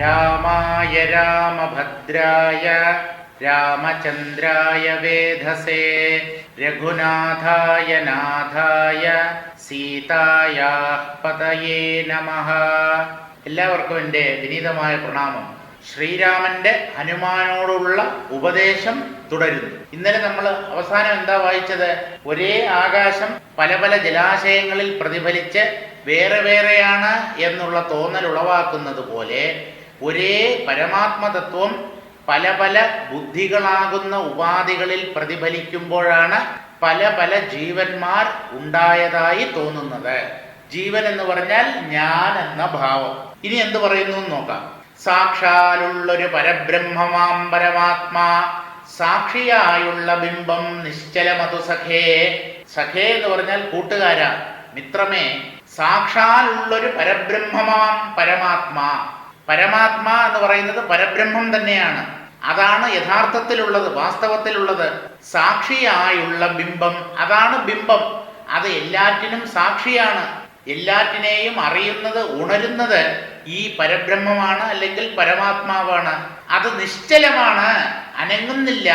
രാമായ രാമഭദ്രായ രാമചന്ദ്രായ വേധസേ രഘുനാഥായ നാഥായ സീതായാ പതയേ നമ. എല്ലാവർക്കും എന്റെ വിനീതമായ പ്രണാമം. ശ്രീരാമന്റെ ഹനുമാനോടുള്ള ഉപദേശം തുടരുന്നു. ഇന്നലെ നമ്മൾ അവസാനം എന്താ വായിച്ചത്? ഒരേ ആകാശം പല പല ജലാശയങ്ങളിൽ പ്രതിഫലിച്ച് വേറെ വേറെയാണ് എന്നുള്ള തോന്നൽ ഉളവാക്കുന്നത് പോലെ ഒരേ പരമാത്മതത്വം പല പല ബുദ്ധികളാകുന്ന ഉപാധികളിൽ പ്രതിഫലിക്കുമ്പോഴാണ് പല പല ജീവന്മാർ ഉണ്ടായതായി തോന്നുന്നത്. ജീവൻ എന്ന് പറഞ്ഞാൽ ഞാൻ എന്ന ഭാവം. ഇനി എന്ത് പറയുന്നു നോക്കാം. സാക്ഷാലുള്ളൊരു പരബ്രഹ്മമാം പരമാത്മാ സാക്ഷിയായുള്ള ബിംബം നിശ്ചലമതു സഖേ. സഖേ എന്ന് പറഞ്ഞാൽ കൂട്ടുകാരാ മിത്രമേ. സാക്ഷാലുള്ളൊരു പരബ്രഹ്മമാം പരമാത്മാ. പരമാത്മാ എന്ന് പറയുന്നത് പരബ്രഹ്മം തന്നെയാണ്. അതാണ് യഥാർത്ഥത്തിലുള്ളത് വാസ്തവത്തിലുള്ളത്. സാക്ഷിയായുള്ള ബിംബം. അതാണ് ബിംബം. അത് എല്ലാറ്റിനും സാക്ഷിയാണ്. എല്ലാറ്റിനെയും അറിയുന്നത് ഉണരുന്നത് ഈ പരബ്രഹ്മമാണ് അല്ലെങ്കിൽ പരമാത്മാവാണ്. അത് നിശ്ചലമാണ്. അനങ്ങുന്നില്ല.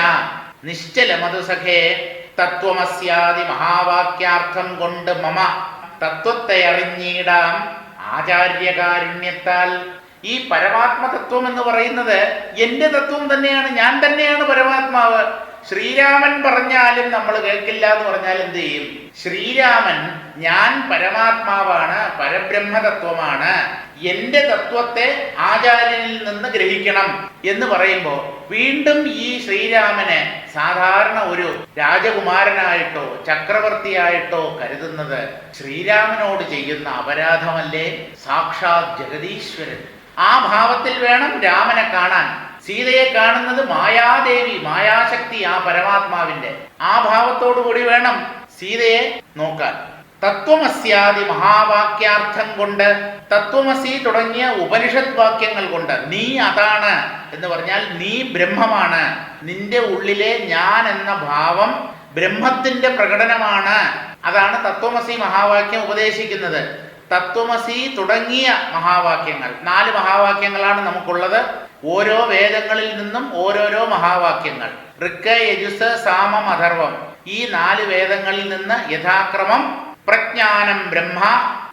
നിശ്ചലം അത് സഖേ. തത്വമസ്യാദി മഹാവാക്യാർത്ഥം കൊണ്ട് മമ. തത്വത്തെ അറിഞ്ഞിടാം ആചാര്യകാരുണ്യത്താൽ. ഈ പരമാത്മതത്വം എന്ന് പറയുന്നത് എന്റെ തത്വം തന്നെയാണ് ഞാൻ തന്നെയാണ് പരമാത്മാവ്. ശ്രീരാമൻ പറഞ്ഞാലും നമ്മൾ കേൾക്കില്ല എന്ന് പറഞ്ഞാൽ എന്ത് ചെയ്യും? ശ്രീരാമൻ ഞാൻ പരമാത്മാവാണ് പരബ്രഹ്മതത്വമാണ് എന്റെ തത്വത്തെ ആചാര്യനിൽ നിന്ന് ഗ്രഹിക്കണം എന്ന് പറയുമ്പോൾ വീണ്ടും ഈ ശ്രീരാമനെ സാധാരണ ഒരു രാജകുമാരനായിട്ടോ ചക്രവർത്തിയായിട്ടോ കരുതുന്നത് ശ്രീരാമനോട് ചെയ്യുന്ന അപരാധമല്ലേ? സാക്ഷാത് ജഗദീശ്വരൻ. ആ ഭാവത്തിൽ വേണം രാമനെ കാണാൻ. സീതയെ കാണുന്നത് മായാദേവി മായാശക്തി ആ പരമാത്മാവിന്റെ. ആ ഭാവത്തോടു കൂടി വേണം സീതയെ നോക്കാൻ. തത്വമസ്യാദി മഹാവാക്യാർത്ഥം കൊണ്ട് തത്വമസി തുടങ്ങിയ ഉപനിഷത് വാക്യങ്ങൾ കൊണ്ട് നീ അതാണ് എന്ന് പറഞ്ഞാൽ നീ ബ്രഹ്മമാണ്. നിന്റെ ഉള്ളിലെ ഞാൻ എന്ന ഭാവം ബ്രഹ്മത്തിന്റെ പ്രകടനമാണ്. അതാണ് തത്വമസി മഹാവാക്യം ഉപദേശിക്കുന്നത്. തത്വമസി തുടങ്ങിയ മഹാവാക്യങ്ങൾ. നാല് മഹാവാക്യങ്ങളാണ് നമുക്കുള്ളത്. ഓരോ വേദങ്ങളിൽ നിന്നും ഓരോരോ മഹാവാക്യങ്ങൾ. ഋക്ക യജുസ് സാമം അഥർവം. ഈ നാല് വേദങ്ങളിൽ നിന്ന് യഥാക്രമം പ്രജ്ഞാനം ബ്രഹ്മ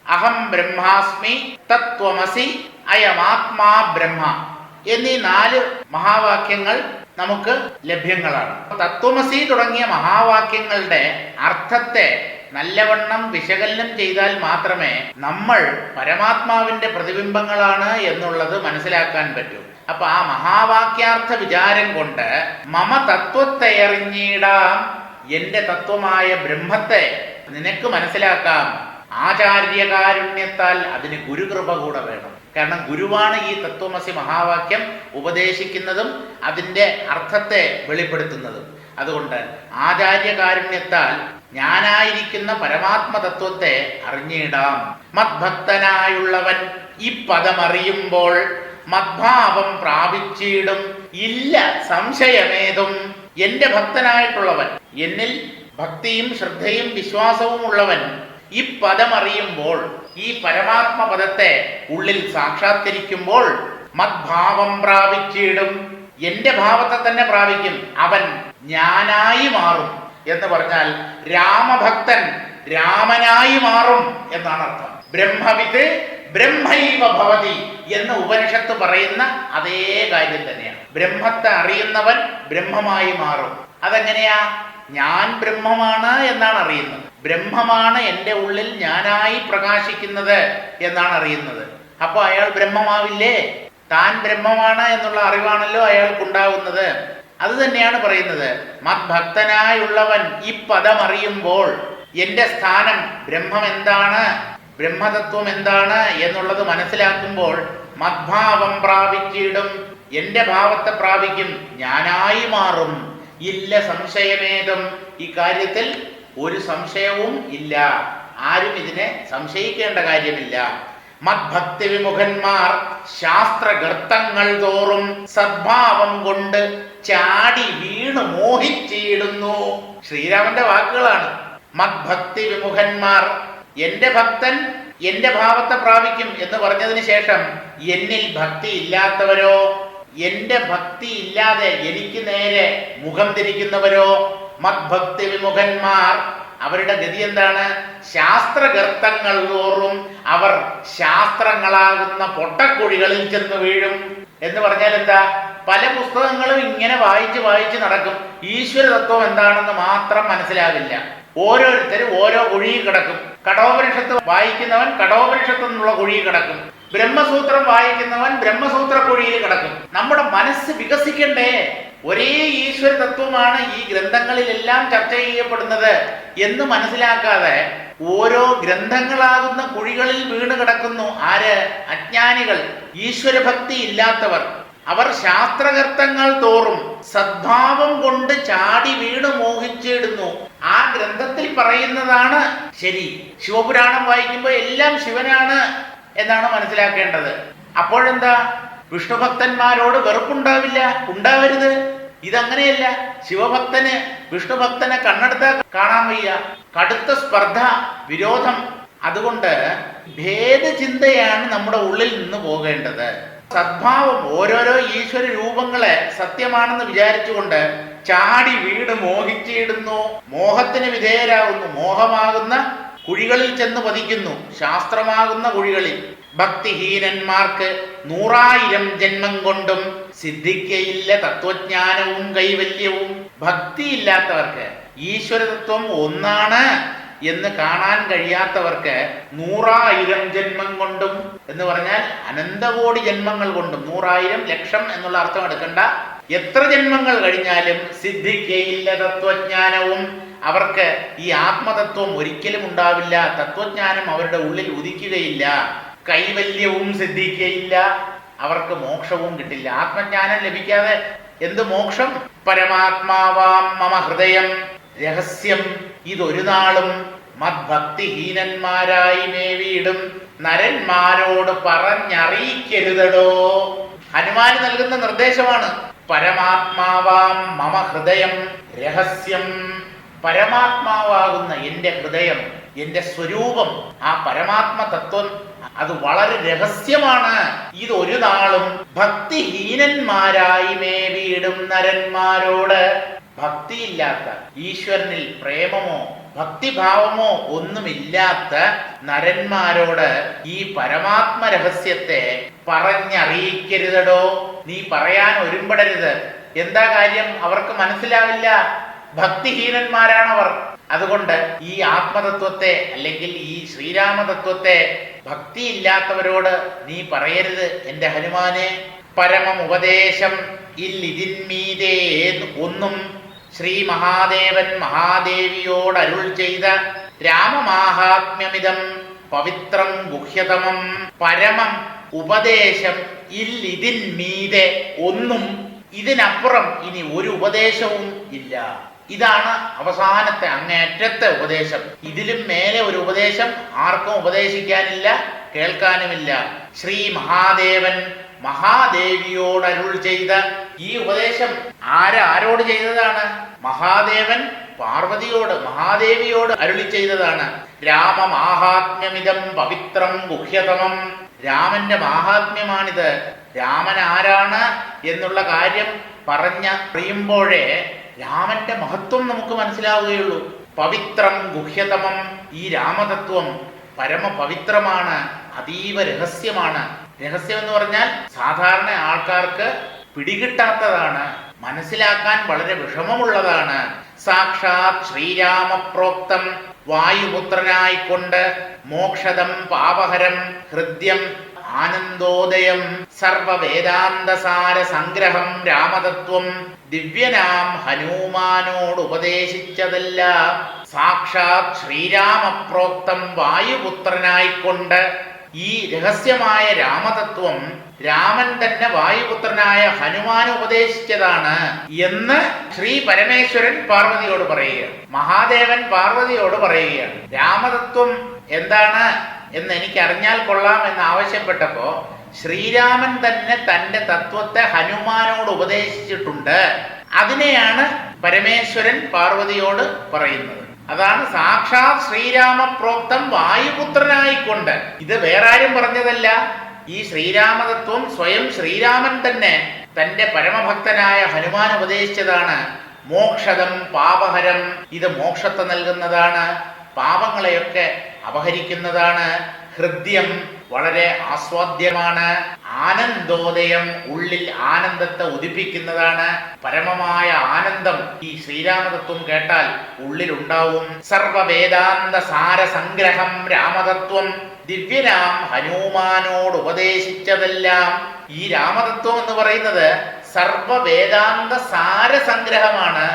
അഹം ബ്രഹ്മാസ്മി തത്വമസി അയമാത്മാ ബ്രഹ്മ എന്നീ നാല് മഹാവാക്യങ്ങൾ നമുക്ക് ലഭ്യങ്ങളാണ്. തത്വമസി തുടങ്ങിയ മഹാവാക്യങ്ങളുടെ അർത്ഥത്തെ നല്ലവണ്ണം വിശകലനം ചെയ്താൽ മാത്രമേ നമ്മൾ പരമാത്മാവിന്റെ പ്രതിബിംബങ്ങളാണ് എന്നുള്ളത് മനസ്സിലാക്കാൻ പറ്റൂ. അപ്പൊ ആ മഹാവാക്യാർത്ഥ വിചാരം കൊണ്ട് മമ തത്വത്തെ അറിഞ്ഞിടാം എന്റെ തത്വമായ ബ്രഹ്മത്തെ നിനക്ക് മനസ്സിലാക്കാം. ആചാര്യകാരുണ്യത്താൽ അതിന് ഗുരുകൃപ കൂടെ വേണം. കാരണം ഗുരുവാണ് ഈ തത്വമസി മഹാവാക്യം ഉപദേശിക്കുന്നതും അതിന്റെ അർത്ഥത്തെ വെളിപ്പെടുത്തുന്നതും. അതുകൊണ്ട് ആചാര്യകാരുണ്യത്താൽ ഞാനായിരിക്കുന്ന പരമാത്മതത്വത്തെ അറിഞ്ഞിടാം. മദ്ഭക്തനായുള്ളവൻ ഈ പദമറിയുമ്പോൾ മദ്ഭാവം പ്രാപിച്ചിടും. ഇല്ല സംശയമേതും. എന്റെ ഭക്തനായിട്ടുള്ളവൻ എന്നിൽ ഭക്തിയും ശ്രദ്ധയും വിശ്വാസവും ഉള്ളവൻ ഈ പദമറിയുമ്പോൾ ഈ പരമാത്മ പദത്തെ ഉള്ളിൽ സാക്ഷാത്കരിക്കുമ്പോൾ മദ്ഭാവം പ്രാപിച്ചിടും. എന്റെ ഭാവത്തെ തന്നെ പ്രാപിക്കും. അവൻ ഞാനായി മാറും. എന്ന് പറഞ്ഞാൽ രാമഭക്തൻ രാമനായി മാറും എന്നാണ് അർത്ഥം. ബ്രഹ്മവിത്ത് ബ്രഹ്മൈവ ഭവതി എന്ന് ഉപനിഷത്ത് പറയുന്ന അതേ കാര്യം തന്നെയാണ്. ബ്രഹ്മത്തെ അറിയുന്നവൻ ബ്രഹ്മമായി മാറും. അതെങ്ങനെയാ? ഞാൻ ബ്രഹ്മമാണ് എന്നാണ് അറിയുന്നത്. ബ്രഹ്മമാണ് എന്റെ ഉള്ളിൽ ഞാനായി പ്രകാശിക്കുന്നത് എന്നാണ് അറിയുന്നത്. അപ്പോൾ അയാൾ ബ്രഹ്മമാവില്ലേ? താൻ ബ്രഹ്മമാണ് എന്നുള്ള അറിവാണല്ലോ അയാൾക്കുണ്ടാവുന്നത്. അത് തന്നെയാണ് പറയുന്നത്. മദ്ഭക്തനായുള്ളവൻ ഈ പദം അറിയുമ്പോൾ എന്റെ സ്ഥാനം ബ്രഹ്മം എന്താണ് ബ്രഹ്മതത്വം എന്താണ് എന്നുള്ളത് മനസ്സിലാക്കുമ്പോൾ മദ്ഭാവം പ്രാപിച്ചിടും എന്റെ ഭാവത്തെ പ്രാപിക്കും ഞാനായി മാറും. ഇല്ല സംശയമേതും. ഈ കാര്യത്തിൽ ഒരു സംശയവും ഇല്ല. ആരും ഇതിനെ സംശയിക്കേണ്ട കാര്യമില്ല. മദ്ഭക്തി വിമുഖന്മാർ ശാസ്ത്രഗർത്തങ്ങൾ തോറും സദ്ഭാവം കൊണ്ട് ചാടി വീണ് മോഹിച്ചിടുന്നു. ശ്രീരാമന്റെ വാക്കുകളാണ്. മദ്ഭക്തി വിമുഖന്മാർ. എന്റെ ഭക്തൻ എന്റെ ഭാവത്തെ പ്രാപിക്കും എന്ന് പറഞ്ഞതിന് ശേഷം എന്നിൽ ഭക്തി ഇല്ലാത്തവരോ? എന്റെ ഭക്തി ഇല്ലാതെ എനിക്ക് നേരെ മുഖം തിരിക്കുന്നവരോ? മദ്ഭക്തി വിമുഖന്മാർ. അവരുടെ ഗതി എന്താണ്? ശാസ്ത്രഗർത്തങ്ങൾ തോറും അവർ ശാസ്ത്രങ്ങളാകുന്ന പൊട്ടക്കുഴികളിൽ ചെന്ന് വീഴും. എന്ന് പറഞ്ഞാൽ എന്താ പല പുസ്തകങ്ങളും ഇങ്ങനെ വായിച്ച് വായിച്ച് നടക്കും. ഈശ്വര തത്വം എന്താണെന്ന് മാത്രം മനസ്സിലാവില്ല. ഓരോരുത്തരും ഓരോ കുഴിയിൽ കിടക്കും. കടോപനിഷത്ത് വായിക്കുന്നവൻ കടോപനിഷത്തു നിന്നുള്ള കുഴിയിൽ കിടക്കും. ബ്രഹ്മസൂത്രം വായിക്കുന്നവൻ ബ്രഹ്മസൂത്ര കുഴിയിൽ കിടക്കും. നമ്മുടെ മനസ്സ് വികസിക്കണ്ടേ? ഒരേ ഈശ്വര തത്വമാണ് ഈ ഗ്രന്ഥങ്ങളിലെല്ലാം ചർച്ച ചെയ്യപ്പെടുന്നത് എന്ന് മനസ്സിലാക്കാതെ ഓരോ ഗ്രന്ഥങ്ങളാകുന്ന കുഴികളിൽ വീണ് കിടക്കുന്നു ആര്? അജ്ഞാനികൾ. ഈശ്വരഭക്തി ഇല്ലാത്തവർ. അവർ ശാസ്ത്രകർത്തങ്ങൾ തോറും സദ്ഭാവം കൊണ്ട് ചാടി വീട് മോഹിച്ചിടുന്നു. ആ ഗ്രന്ഥത്തിൽ പറയുന്നതാണ് ശരി. ശിവപുരാണം വായിക്കുമ്പോൾ എല്ലാം ശിവനാണ് എന്നാണ് മനസ്സിലാക്കേണ്ടത്. അപ്പോഴെന്താ? വിഷ്ണുഭക്തന്മാരോട് വെറുപ്പുണ്ടാവില്ല. ഉണ്ടാവരുത്. ഇതങ്ങനെയല്ല. ശിവഭക്തന് വിഷ്ണുഭക്തനെ കണ്ണെടുത്ത കാണാൻ വയ്യ. കടുത്ത സ്പർദ്ധ വിരോധം. അതുകൊണ്ട് ഭേദചിന്തയാണ് നമ്മുടെ ഉള്ളിൽ നിന്ന് പോകേണ്ടത്. സദ്ഭാവം ഓരോരോ ഈശ്വര രൂപങ്ങളെ സത്യമാണെന്ന് വിചാരിച്ചുകൊണ്ട് ചാടി വീട് മോഹിച്ചിടുന്നു. മോഹത്തിന് വിധേയരാകുന്നു. മോഹമാകുന്ന കുഴികളിൽ ചെന്ന് പതിക്കുന്നു. ശാസ്ത്രമാകുന്ന കുഴികളിൽ. ഭക്തിഹീനന്മാർക്ക് നൂറായിരം ജന്മം കൊണ്ടും സിദ്ധിക്കയില്ല തത്വജ്ഞാനവും കൈവല്യവും. ഭക്തിയില്ലാത്തവർക്ക് ഈശ്വരതത്വം ഒന്നാണ്. എന്ന് കാണാൻ കഴിയാത്തവർക്ക് നൂറായിരം ജന്മം കൊണ്ടും എന്ന് പറഞ്ഞാൽ അനന്തകോടി ജന്മങ്ങൾ കൊണ്ടും നൂറായിരം ലക്ഷം എന്നുള്ള അർത്ഥം എടുക്കണ്ട. എത്ര ജന്മങ്ങൾ കഴിഞ്ഞാലും സിദ്ധിക്കയില്ല തത്വജ്ഞാനവും. അവർക്ക് ഈ ആത്മതത്വം ഒരിക്കലും ഉണ്ടാവില്ല തത്വജ്ഞാനം അവരുടെ ഉള്ളിൽ ഉദിക്കുകയില്ല. കൈവല്യവും സിദ്ധിക്കയില്ല. അവർക്ക് മോക്ഷവും കിട്ടില്ല. ആത്മജ്ഞാനം ലഭിക്കാതെ എന്ത് മോക്ഷം? പരമാത്മാവാം മമ ഹൃദയം. രഹസ്യം. ഇതൊരു നാളും മദ്ഭക്തിഹീനന്മാരായി മേവിയിടും. നരന്മാരോട് പറഞ്ഞറിയിക്കരുതടോ. ഹനുമാൻ നൽകുന്ന നിർദ്ദേശമാണ്. പരമാത്മാവാം മമ ഹൃദയം രഹസ്യം. പരമാത്മാവാകുന്ന എന്റെ ഹൃദയം എന്റെ സ്വരൂപം ആ പരമാത്മ തത്വം അത് വളരെ രഹസ്യമാണ്. ഇത് ഒരു നാളും ഭക്തിഹീനന്മാരായി മേവിയിടും നരന്മാരോട്. ഭക്തിയില്ലാത്ത ഈശ്വരനിൽ പ്രേമമോ ഭക്തിഭാവമോ ഒന്നുമില്ലാത്ത നരന്മാരോട് ഈ പരമാത്മ രഹസ്യത്തെ പറഞ്ഞറിയിക്കരുതടോ? നീ പറയാൻ ഒരുമ്പെടരുത്. എന്താ കാര്യം? അവർക്ക് മനസ്സിലാവില്ല. ഭക്തിഹീനന്മാരാണവർ. അതുകൊണ്ട് ഈ ആത്മതത്വത്തെ അല്ലെങ്കിൽ ഈ ശ്രീരാമതത്വത്തെ ഭക്തിയില്ലാത്തവരോട് നീ പറയരുത് എന്റെ ഹനുമാനെ. പരമം ഉപദേശം ഇല്ലിതിന്മീതേ ഒന്നും ശ്രീ മഹാദേവൻ മഹാദേവിയോട് അരുൾ ചെയ്ത രാമമാഹാത്മ്യമിതം പവിത്രം ഗുഹ്യതമം പരമം ഉപദേശം ഇല്ലിതിന്മീതെ ഒന്നും ഇതിനപ്പുറം ഇനി ഒരു ഉപദേശവും ഇല്ല. ഇതാണ് അവസാനത്തെ അങ്ങേറ്റത്തെ ഉപദേശം. ഇതിലും മേലെ ഒരു ഉപദേശം ആർക്കും ഉപദേശിക്കാനില്ല കേൾക്കാനുമില്ല. ശ്രീ മഹാദേവൻ മഹാദേവിയോട് അരുൾ ചെയ്ത ഈ ഉപദേശം ആരാരോട് ചെയ്തതാണ്? മഹാദേവൻ പാർവതിയോട് മഹാദേവിയോട് അരുളി ചെയ്തതാണ്. രാമമാഹാത്മ്യമിതം പവിത്രം ഗുഹ്യതമം. രാമന്റെ മാഹാത്മ്യമാണിത്. രാമൻ ആരാണ് എന്നുള്ള കാര്യം പറഞ്ഞ അറിയുമ്പോഴേ രാമന്റെ മഹത്വം നമുക്ക് മനസ്സിലാവുകയുള്ളൂ. പവിത്രം ഗുഹ്യതമം ഈ രാമതത്വം പരമപവിത്രമാണ് അതീവ രഹസ്യമാണ്. രഹസ്യം എന്ന് പറഞ്ഞാൽ സാധാരണ ആൾക്കാർക്ക് പിടികിട്ടാത്തതാണ് മനസ്സിലാക്കാൻ വളരെ വിഷമമുള്ളതാണ്. സാക്ഷാത് ശ്രീരാമപ്രോക്തം വായുപുത്രനായിക്കൊണ്ട് മോക്ഷദം പാപഹരം ഹൃദ്യം ആനന്ദോദയം സർവവേദാന്തസാര സംഗ്രഹം രാമതത്വം ദിവ്യനാം ഹനുമാനോട് ഉപദേശിച്ചതല്ല. സാക്ഷാത് ശ്രീരാമപ്രോക്തം വായുപുത്രനായിക്കൊണ്ട് ഈ രഹസ്യമായ രാമതത്വം രാമൻ തന്നെ വായുപുത്രനായ ഹനുമാൻ ഉപദേശിച്ചതാണ് എന്ന് ശ്രീ പരമേശ്വരൻ പാർവതിയോട് പറയുകയാണ് മഹാദേവൻ പാർവതിയോട് പറയുകയാണ് രാമതത്വം എന്താണ് എന്ന് എനിക്ക് അറിഞ്ഞാൽ കൊള്ളാം എന്ന് ആവശ്യപ്പെട്ടപ്പോ ശ്രീരാമൻ തന്നെ തന്റെ തത്വത്തെ ഹനുമാനോട് ഉപദേശിച്ചിട്ടുണ്ട്. അതിനെയാണ് പരമേശ്വരൻ പാർവതിയോട് പറയുന്നത്. അതാണ് സാക്ഷാ ശ്രീരാമപ്രോക്തം വായുപുത്രനായിക്കൊണ്ട്. ഇത് വേറെ ആരും പറഞ്ഞതല്ല. ഈ ശ്രീരാമതത്വം സ്വയം ശ്രീരാമൻ തന്നെ തന്റെ പരമഭക്തനായ ഹനുമാൻ ഉപദേശിച്ചതാണ്. മോക്ഷതം പാപഹരം. ഇത് മോക്ഷത്തെ നൽകുന്നതാണ്. പാപങ്ങളെയൊക്കെ അപഹരിക്കുന്നതാണ്. ഹൃദ്യം വളരെ ആസ്വാദ്യമാണ്. ആനന്ദോദയം ഉള്ളിൽ ആനന്ദത്തെ ഉദിപ്പിക്കുന്നതാണ്. പരമമായ ആനന്ദം ഈ ശ്രീരാമതത്വം കേട്ടാൽ ഉള്ളിലുണ്ടാവും. സർവവേദാന്ത സാര സംഗ്രഹം രാമതത്വം. ദിവ്യനാം ഹനുമാനോട് ഉപദേശിച്ചതെല്ലാം ഈ രാമതത്വം എന്ന് പറയുന്നത് സർവവേദാന്ത സാര സംഗ്രഹമാണ്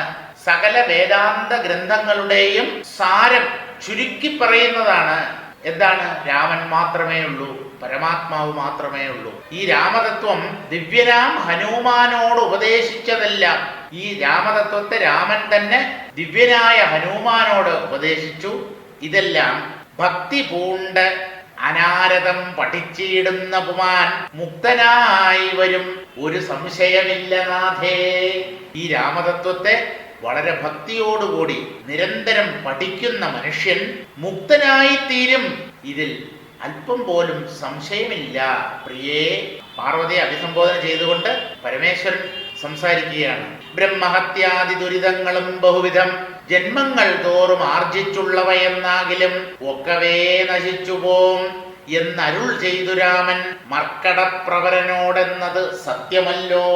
സകല വേദാന്ത ഗ്രന്ഥങ്ങളുടെയും സാരം ചുരുക്കി പറയുന്നതാണ്. എന്താണ്? രാമൻ മാത്രമേ ഉള്ളൂ പരമാത്മാവ് മാത്രമേ ഉള്ളൂ. ഈ രാമതത്വം ദിവ്യനാം ഹനുമാനോട് ഉപദേശിച്ചതെല്ലാം ഈ രാമതത്വത്തെ രാമൻ തന്നെ ദിവ്യനായ ഹനുമാനോട് ഉപദേശിച്ചു. ഇതെല്ലാം ഭക്തി പൂണ്ട് അനാരതം പഠിച്ചിടുന്ന പുമാൻ മുക്തനായി വരും. ഒരു സംശയമില്ല നാഥേ. ഈ രാമതത്വത്തെ വളരെ ഭക്തിയോടുകൂടി നിരന്തരം പഠിക്കുന്ന മനുഷ്യൻ മുക്തനായി തീരും ഇതിൽ അല്പം പോലും സംശയമില്ല. പ്രിയേ പാർവതിയെ അഭിസംബോധന ചെയ്തുകൊണ്ട് പരമേശ്വരൻ സംസാരിക്കുകയാണ്. ബ്രഹ്മഹത്യാദി ദുരിതങ്ങളും ബഹുവിധം ജന്മങ്ങൾ തോറും ആർജിച്ചുള്ളവയെന്നാകിലും ഒക്കവേ നശിച്ചു പോം എന്നരുൾ ചെയ്തു രാമൻ മർക്കടപ്രവരനോടെന്നത് സത്യമല്ലോ.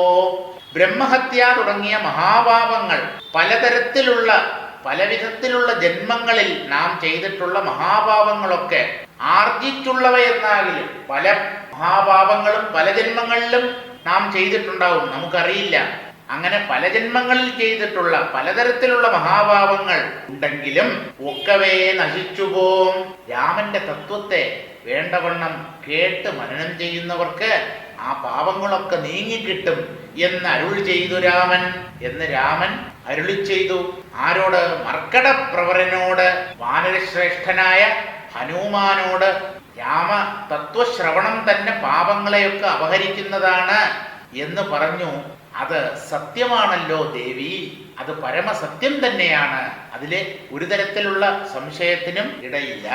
ബ്രഹ്മഹത്യ തുടങ്ങിയ മഹാപാപങ്ങൾ പലതരത്തിലുള്ള പലവിധത്തിലുള്ള ജന്മങ്ങളിൽ നാം ചെയ്തിട്ടുള്ള മഹാപാപങ്ങളൊക്കെ ആർജിച്ചുള്ളവയെന്നാകിലും പല മഹാപാപങ്ങളും പല ജന്മങ്ങളിലും നാം ചെയ്തിട്ടുണ്ടാവും. നമുക്കറിയില്ല. അങ്ങനെ പല ജന്മങ്ങളിൽ ചെയ്തിട്ടുള്ള പലതരത്തിലുള്ള മഹാപാപങ്ങൾ ഉണ്ടെങ്കിലും ഒക്കവേ നശിച്ചുപോം രാമന്റെ തത്വത്തെ വേണ്ടവണ്ണം കേട്ട് മനനം ചെയ്യുന്നവർക്ക് ആ പാപങ്ങളൊക്കെ നീങ്ങിക്കിട്ടും. എന്ന് അരുൾ ചെയ്തു രാമൻ എന്ന് രാമൻ അരുളി ചെയ്തു. ആരോട്? മർക്കട പ്രവരനോട് വാനരശ്രേഷ്ഠനായ ഹനുമാനോട്. രാമ തത്വശ്രവണം തന്നെ പാപങ്ങളെയൊക്കെ അപഹരിക്കുന്നതാണ് എന്ന് പറഞ്ഞു. അത് സത്യമാണല്ലോ ദേവി. അത് പരമസത്യം തന്നെയാണ്. അതിലെ ഒരു തരത്തിലുള്ള സംശയത്തിനും ഇടയില്ല.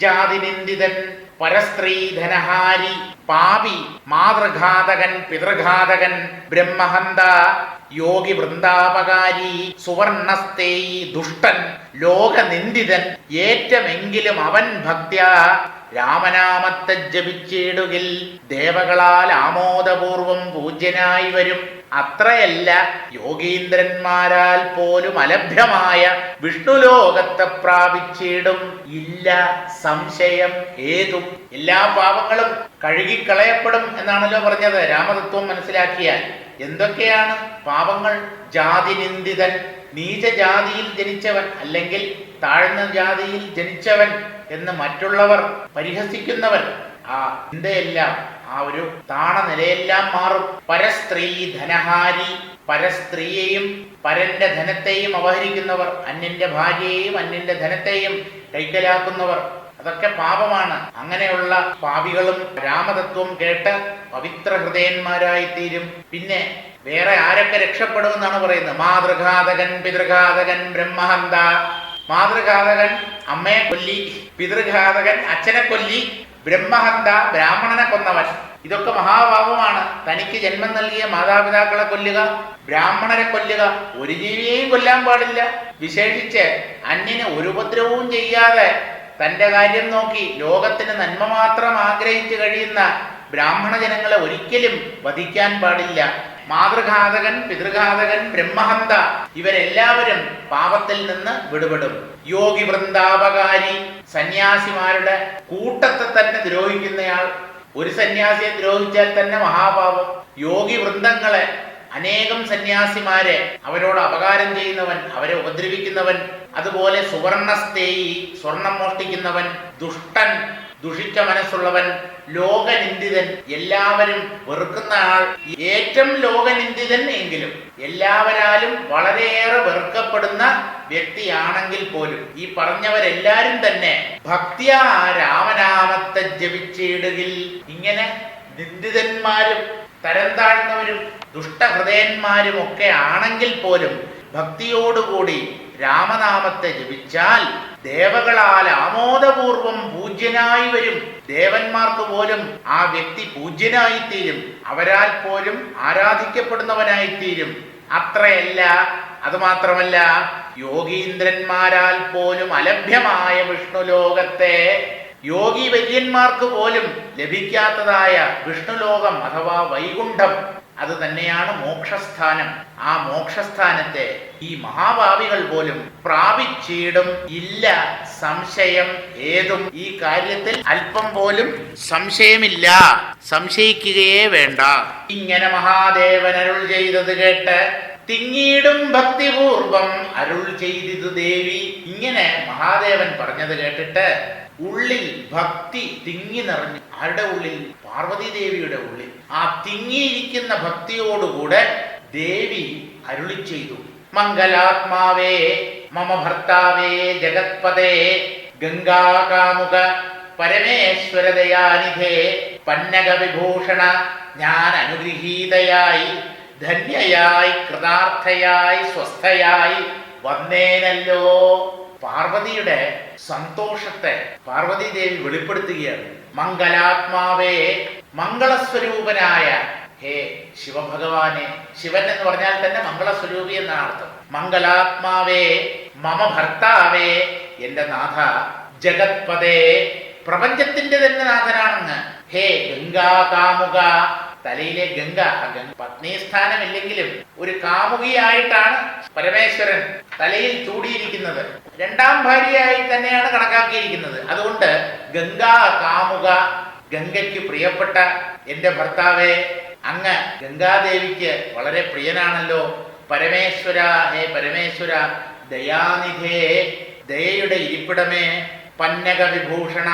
ജാതിനിന്ദിതൻ ധനഹാരി പാപി മാതൃഘാതകൻ പിതൃഘാതകൻ ബ്രഹ്മഹന്ത യോഗി വൃന്ദാപകാരി സുവർണസ്തേയി ദുഷ്ടൻ ലോകനിന്ദിതൻ ഏറ്റമെങ്കിലും അവൻ ഭക്ത്യാ രാമനാമത്തെ ജപിച്ചിടുകിൽ ദേവകളാൽ ആമോദപൂർവം പൂജ്യനായി വരും. അത്രയല്ല യോഗീന്ദ്രന്മാരാൽ പോലും അലഭ്യമായ വിഷ്ണുലോകത്തെ പ്രാപിച്ചിടും. ഇല്ല സംശയം ഏതും. എല്ലാ പാപങ്ങളും കഴുകിക്കളയപ്പെടും എന്നാണല്ലോ പറഞ്ഞത് രാമതത്വം മനസ്സിലാക്കിയാൽ. എന്തൊക്കെയാണ് പാപങ്ങൾ? ജാതി നിന്ദിതൻ. നീച ജാതിയിൽ ജനിച്ചവൻ അല്ലെങ്കിൽ താഴ്ന്ന ജാതിയിൽ ജനിച്ചവൻ. എന്ന് മറ്റുള്ളവർ പരിഹസിക്കുന്നവൻ ആ ചിന്തയെല്ലാം ആ ഒരു താണ നിലയെല്ലാം മാറും. പരസ്ത്രീ ധനഹാരി പരസ്ത്രീയെയും പരന്റെ ധനത്തെയും അപഹരിക്കുന്നവർ അന്യന്റെ ഭാര്യയെയും അന്യന്റെ ധനത്തെയും കൈക്കലാക്കുന്നവർ അതൊക്കെ പാപമാണ്. അങ്ങനെയുള്ള പാപികളും രാമതത്വം കേട്ട് പവിത്ര ഹൃദയന്മാരായി തീരും പിന്നെ വേറെ ആരൊക്കെ രക്ഷപ്പെടുമെന്നാണ് പറയുന്നത്? മാതൃഘാതകൻ പിതൃഘാതകൻ ബ്രഹ്മഹന്ത മാതൃഘാതകൻ അമ്മയെ കൊല്ലി പിതൃഘാതകൻ അച്ഛനെ കൊല്ലി ബ്രഹ്മഹന്ത ബ്രാഹ്മണനെ കൊന്നവൻ. ഇതൊക്കെ മഹാഭാവമാണ് തനിക്ക് ജന്മം നൽകിയ മാതാപിതാക്കളെ കൊല്ലുക ബ്രാഹ്മണരെ കൊല്ലുക ഒരു ജീവിയെയും കൊല്ലാൻ പാടില്ല. വിശേഷിച്ച് അന്യന് ഒരു ഉപദ്രവവും ചെയ്യാതെ തന്റെ കാര്യം നോക്കി ലോകത്തിന് നന്മ മാത്രം ആഗ്രഹിച്ചു കഴിയുന്ന ബ്രാഹ്മണ ജനങ്ങളെ ഒരിക്കലും വധിക്കാൻ പാടില്ല. മാതൃഘാതകൻ പിതൃഘാതകൻ ബ്രഹ്മഹന്ത ഇവരെല്ലാവരും പാപത്തിൽ നിന്ന് വിടുപെടും. യോഗി വൃന്ദാപകാരി സന്യാസിമാരുടെ കൂട്ടത്തെ തന്നെ ദ്രോഹിക്കുന്നയാൾ. ഒരു സന്യാസിയെ ദ്രോഹിച്ചാൽ തന്നെ മഹാപാപം. യോഗി വൃന്ദങ്ങളെ അനേകം സന്യാസിമാരെ അവരോട് അപകാരം ചെയ്യുന്നവൻ അവരെ ഉപദ്രവിക്കുന്നവൻ അതുപോലെ സുവർണസ്തേയി സ്വർണം മോഷ്ടിക്കുന്നവൻ ദുഷ്ടൻ ദുഷിച്ച മനസ്സുള്ളവൻ ലോകനിന്ദിതൻ. എല്ലാവരും വെറുക്കുന്ന ആൾ ഏറ്റവും ലോകനിന്ദിതൻ എങ്കിലും എല്ലാവരാലും വളരെയേറെ വെറുക്കപ്പെടുന്ന വ്യക്തിയാണെങ്കിൽ പോലും ഈ പറഞ്ഞവരെല്ലാരും തന്നെ ഭക്തിയ രാമനാമത്തെ ജപിച്ചിടുകിൽ. ഇങ്ങനെ നിന്ദിതന്മാരും തരം താഴ്ന്നവരും ദുഷ്ടഹൃദയന്മാരും ഒക്കെ ആണെങ്കിൽ പോലും ഭക്തിയോടുകൂടി രാമനാമത്തെ ജപിച്ചാൽ ദേവകളാൽ ആമോദപൂർവം പൂജ്യനായി വരും. ദേവന്മാർക്ക് പോലും ആ വ്യക്തി പൂജ്യനായിത്തീരും. അവരാൽ പോലും ആരാധിക്കപ്പെടുന്നവനായിത്തീരും. അത്രയല്ല അതുമാത്രമല്ല യോഗീന്ദ്രന്മാരാൽ പോലും അലഭ്യമായ വിഷ്ണു ലോകത്തെ യോഗി വര്യന്മാർക്ക് പോലും ലഭിക്കാത്തതായ വിഷ്ണുലോകം അഥവാ വൈകുണ്ഠം അത് തന്നെയാണ് മോക്ഷസ്ഥാനം. ആ മോക്ഷസ്ഥാനത്തെ ഈ മഹാഭാവികൾ പോലും പ്രാപിച്ചീടും ഇല്ല സംശയം ഏതും. ഈ കാര്യത്തിൽ അല്പം പോലും സംശയമില്ല. സംശയിക്കുകയേ വേണ്ട. ഇങ്ങനെ മഹാദേവൻ അരുൾ ചെയ്തത് കേട്ട് തിങ്ങീടും ഭക്തിപൂർവം അരുൾ ചെയ്തിതു ദേവി. ഇങ്ങനെ മഹാദേവൻ പറഞ്ഞത് കേട്ടിട്ട് ഉള്ളിൽ ഭക്തി തിങ്ങി നിറഞ്ഞു. ആരുടെ ഉള്ളിൽ? പാർവതി ദേവിയുടെ ഉള്ളിൽ. ആ തിങ്ങിയിരിക്കുന്ന ഭക്തിയോടുകൂടെ ദേവി അരുളി ചെയ്തു. മംഗലാത്മാവേ മമ ഭർത്താവേ ജഗത്പദേ ഗംഗാകാമുക പരമേശ്വരദയാനിധേ പന്നക വിഭൂഷണ ഞാൻ അനുഗ്രഹീതയായി ധന്യയായി കൃതാർത്ഥയായി സ്വസ്ഥയായി വന്നേനല്ലോ. പാർവതിയുടെ സന്തോഷത്തെ പാർവതി ദേവി വെളിപ്പെടുത്തുകയാണ്. മംഗലാത്മാവേ മംഗളസ്വരൂപനായ ഹേ ശിവഭഗവാനെ ശിവൻ എന്ന് പറഞ്ഞാൽ തന്നെ മംഗളസ്വരൂപി എന്നാണ് അർത്ഥം. മംഗളാത്മാവേ മമ ഭർത്താവേ എന്റെ നാഥ ജഗത്പദേ പ്രപഞ്ചത്തിന്റെ തന്നെ നാഥനാണെന്ന്. ഹേ ഗംഗാ കാമുക തലയിലെ ഗംഗ പത്നി സ്ഥാനമില്ലെങ്കിലും ഒരു കാമുകിയായിട്ടാണ് പരമേശ്വരൻ തലയിൽ ചൂടിയിരിക്കുന്നത്. രണ്ടാം ഭാര്യയായി തന്നെയാണ് കണക്കാക്കിയിരിക്കുന്നത്. അതുകൊണ്ട് ഗംഗാ കാമുക ഗംഗയ്ക്ക് പ്രിയപ്പെട്ട എന്റെ ഭർത്താവെ അങ്ങ് ഗംഗാദേവിക്ക് വളരെ പ്രിയനാണല്ലോ. പരമേശ്വര ഹേ പരമേശ്വര ദയാനിധേ ദയയുടെ ഇരിപ്പിടമേ പന്നക വിഭൂഷണ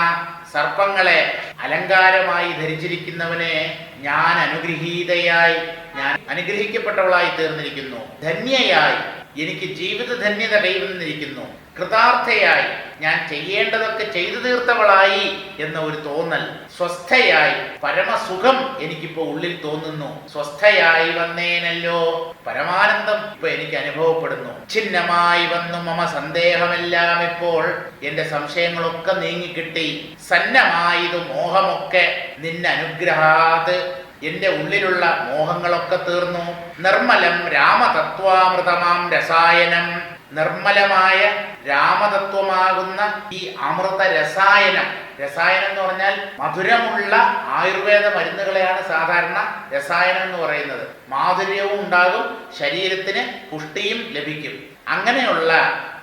സർപ്പങ്ങളെ അലങ്കാരമായി ധരിച്ചിരിക്കുന്നവനെ ഞാൻ അനുഗ്രഹീതയായി ഞാൻ അനുഗ്രഹിക്കപ്പെട്ടവളായി തീർന്നിരിക്കുന്നു. ധന്യയായി. എനിക്ക് ജീവിത ധന്യത കൈവന്നിരിക്കുന്നു. കൃതാർത്ഥയായി ഞാൻ ചെയ്യേണ്ടതൊക്കെ ചെയ്തു തീർത്തവളായി എന്ന ഒരു തോന്നൽ സ്വസ്ഥയായി പരമസുഖം എനിക്കിപ്പോ ഉള്ളിൽ തോന്നുന്നു. സ്വസ്ഥയായി വന്നേനല്ലോ. പരമാനന്ദം ഇപ്പൊ എനിക്ക് അനുഭവപ്പെടുന്നു. ഛിന്നമായി വന്നു മമ സന്ദേഹമെല്ലാം ഇപ്പോൾ എന്റെ സംശയങ്ങളൊക്കെ നീങ്ങിക്കിട്ടി സന്നമായത് മോഹമൊക്കെ നിന്നെ അനുഗ്രഹാത് എന്റെ ഉള്ളിലുള്ള മോഹങ്ങളൊക്കെ തീർന്നു. നിർമ്മലം രാമതത്വാമൃതമാം രസായനം നിർമ്മലമായ രാമതത്വമാകുന്ന ഈ അമൃത രസായനം രസായനം എന്ന് പറഞ്ഞാൽ മധുരമുള്ള ആയുർവേദ മരുന്നുകളെയാണ് സാധാരണ രസായനം എന്ന് പറയുന്നത്. മാധുര്യവും ഉണ്ടാകും ശരീരത്തിന് പുഷ്ടിയും ലഭിക്കും. അങ്ങനെയുള്ള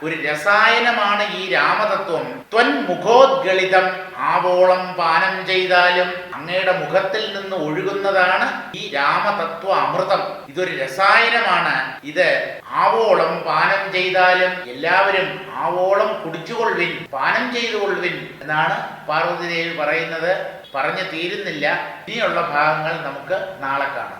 ഒരു രസായനമാണ് ഈ രാമതത്വം. ത്വൻ മുഖോദ്ഗളിതം ആവോളം പാനം ചെയ്താലും അങ്ങയുടെ മുഖത്തിൽ നിന്ന് ഒഴുകുന്നതാണ് ഈ രാമതത്വ അമൃതം. ഇതൊരു രസായനമാണ്. ഇത് ആവോളം പാനം ചെയ്താലും എല്ലാവരും ആവോളം കുടിച്ചുകൊള്ളുവിൻ പാനം ചെയ്തുകൊള്ളുവിൻ എന്നാണ് പാർവതി ദേവി പറയുന്നത്. പറഞ്ഞു തീരുന്നില്ല. ഇനിയുള്ള ഭാഗങ്ങൾ നമുക്ക് നാളെ കാണാം.